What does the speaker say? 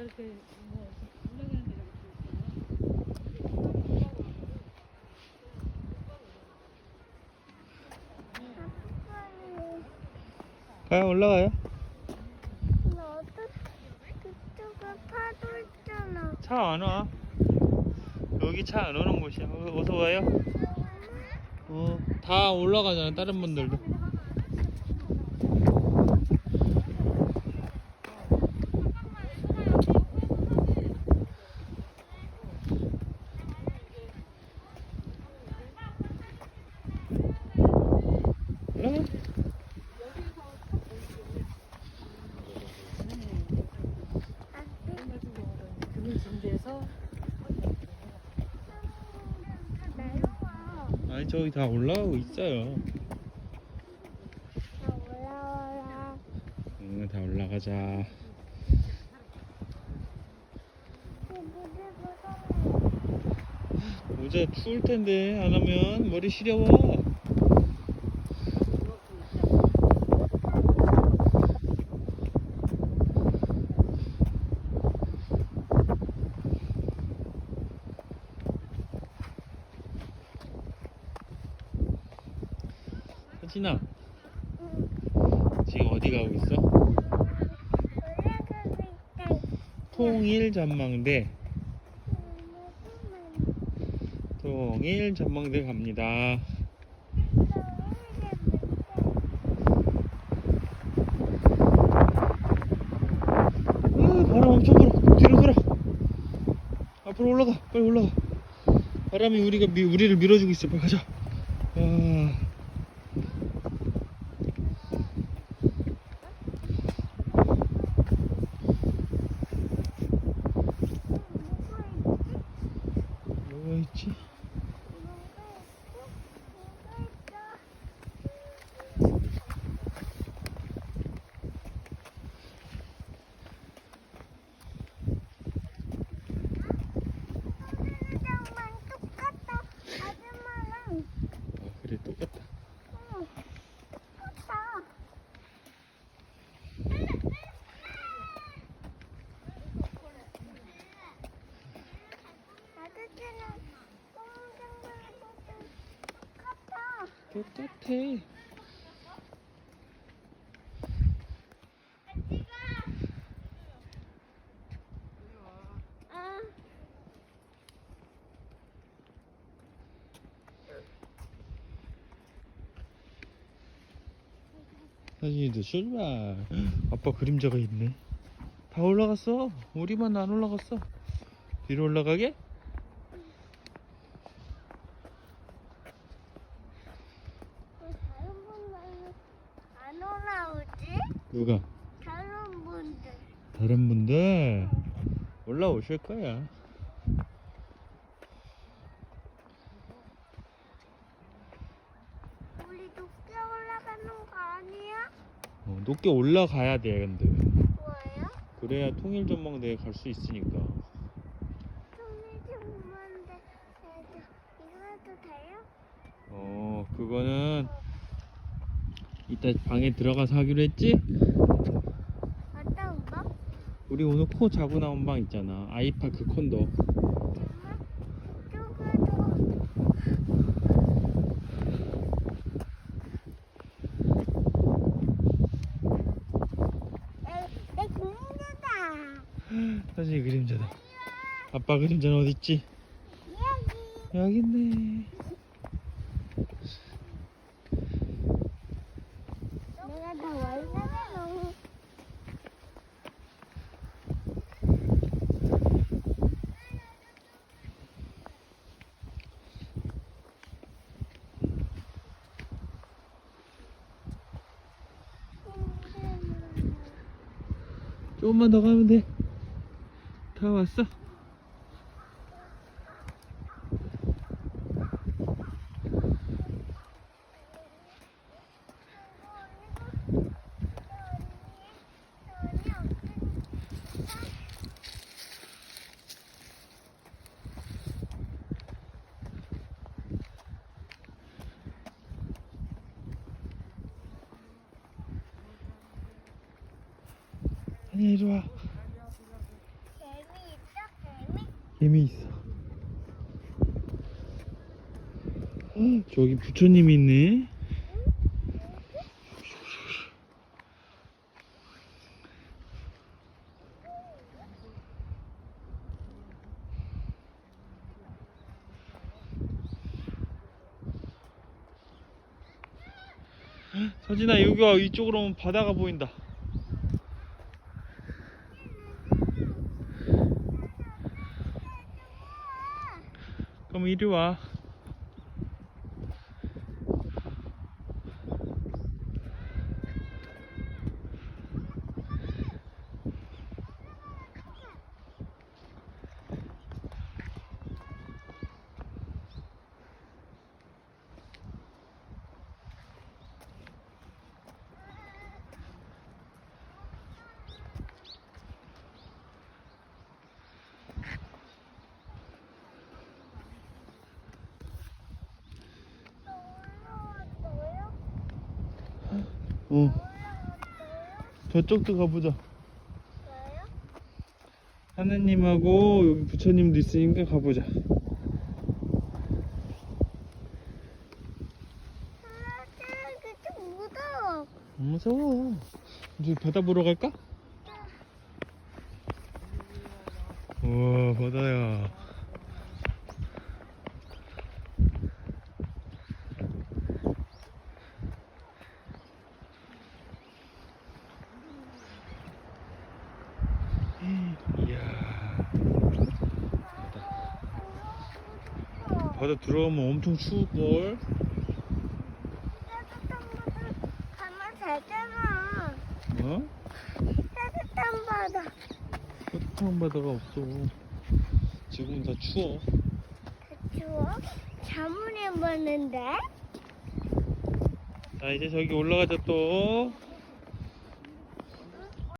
이렇게 뭐 올라가는 데가. 가요 올라가요. 너도 그쪽에 파도 있잖아. 차 안 와. 여기 차 안 오는 곳이야. 어, 어서 와요. 어, 다 올라가잖아. 다른 분들도. 올라가. 금일 준비해서 내려와. 아니 저기 다 올라가고 있어요. 나 올라와라. 응, 다 올라가자. 벗어. 모자 추울 텐데 안 하면 머리 시려워. 혜진아 지금 어디 가고 있어? 통일 전망대 통일 전망대 갑니다. 아, 바람 엄청 불어. 뒤로 돌아. 앞으로 올라가. 빨리 올라가. 바람이 우리가 미, 우리를 밀어주고 있어. 빨리 가자. 아, 뭐가 있지? 정말 똑같다. 아줌마랑 아, 그래 똑같다. 응, 똑같다. 아저씨는 똥장구랑 똑같아. 사진이도 출발. 아빠 그림자가 있네. 다 올라갔어. 우리만 안 올라갔어. 위로 올라가게? 왜 다른 분들은 안 올라오지? 누가? 다른 분들. 다른 분들 올라오실 거야. 우리 높게 올라가는 거 아니야? 어, 높게 올라가야 돼, 근데. 뭐예요? 그래야 통일 전망대에 갈 수 있으니까. 손이 좀 먼데 이거 해도 돼요? 어, 그거는 이따 방에 들어가서 하기로 했지? 어떤 거? 우리 오늘 코 자고 나온 방 있잖아. 아이파크 콘도. 내, 내 그림자다 사진이 그림자다. 아빠 그림자는 어디 있지? 여기 여기 있네. 내가 다 월남에 너무 조금만 더 가면 돼. 다 왔어. 아니 이리 와. 예미 있어. 헉, 저기 부처님이 있네. 서진아 여기 와 이쪽으로 오면 바다가 보인다. 그럼 이리 와. 어. 올라왔어요? 저쪽도 가보자. 하느님하고 여기 부처님도 있으니까 가보자. 무서워. 이제 바다 보러 갈까? 우와 바다야. 바다 들어가면 엄청 추울걸? 따뜻한 바다 가면 되잖아. 어? 따뜻한 바다. 따뜻한 바다가 없어. 지금은 다 추워. 추워? 잠을 해봤는데? 자 이제 저기 올라가자 또.